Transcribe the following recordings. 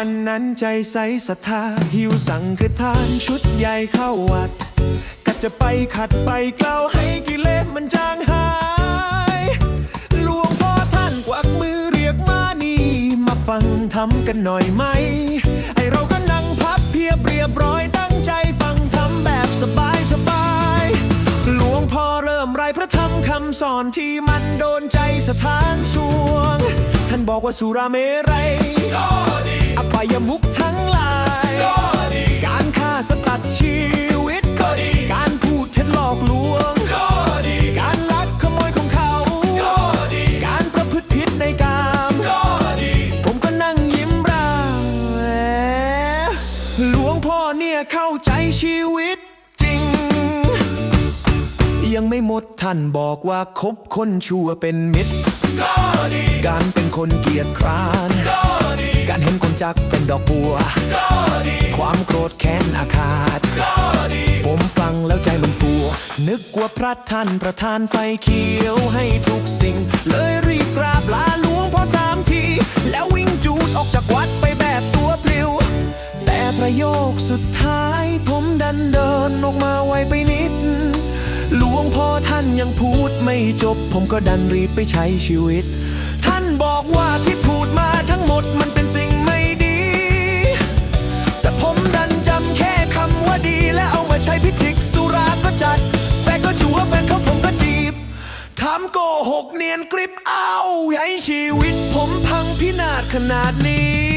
ันนั้นใจใสศรัทธา หิวสั่งคือทานชุดใหญ่เข้าวัดก็จะไปขัดไปกล่าวให้กิเลสมันจางหายหลวงพ่อท่านกวักมือเรียกมานี่มาฟังทำกันหน่อยไหม ไอเราก็นั่งพับเพียบเรียบร้อยตั้งใจฟังทำแบบสบายสบายหลวงพ่อเริ่มไรพระธรรมคำสอนที่มันโดนใจสถานสวง ท่านบอกว่าสุราเมรัย อภัยมุกทั้งหลายการฆ่าสตัดชีวิตก็ดี การพูดเท็จหลอกลวงก็ดีการลักขโมยของเขาก็ดีการประพฤติผิดในกามก็ดีผมก็นั่งยิ้มราแหมหลวงพ่อเนี่ยเข้าใจชีวิตจริง ยังไม่หมดท่านบอกว่าคบคนชั่วเป็นมิตรก็ดีการเป็นคนเกียจคร้าน จักเป็นดอกบัว ก็ดี ความโกรธแค้นอาฆาต ก็ดี ผมฟังแล้วใจมันฟูนึกว่าพระท่านประทานไฟเขียวให้ทุกสิ่ง เลยรีบกราบลาหลวงพ่อสามที แล้ววิ่งจูดออกจากวัดไปแบบตัวปลิว แต่ประโยคสุดท้าย ผมดันเดินออกมาไวไปนิด หลวงพ่อท่านยังพูดไม่จบ ผมก็ดันรีบไปใช้ชีวิต ท่านบอกว่าที่พูดมาทั้งหมดมันเป็นสิ่ง โกหกเนียนกริบเอาให้ชีวิตผมพังพินาศขนาดนี้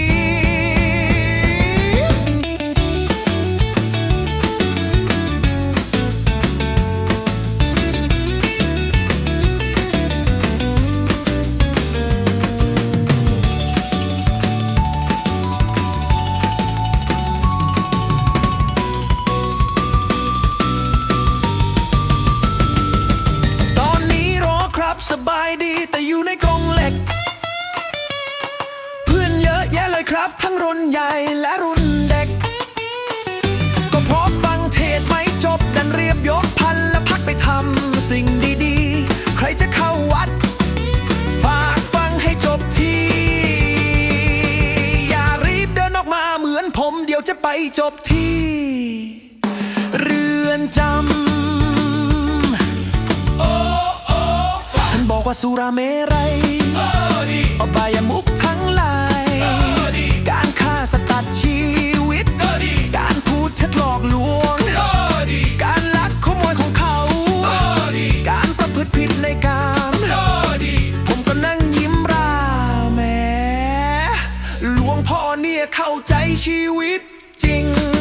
รับทั้งรุ่นใหญ่และรุ่นเด็ก ก็เพราะฟังเทศไม่จบดันเรียบยกพันและพักไปทำสิ่งดีๆ ใครจะเข้าวัด ฝากฟังให้จบที อย่ารีบเดินออกมาเหมือนผมเดี๋ยวจะไปจบที่ เรือนจำท่านบอกว่าสุราเมรัยอบายมุกทั้งหลาย เข้าใจชีวิตจริง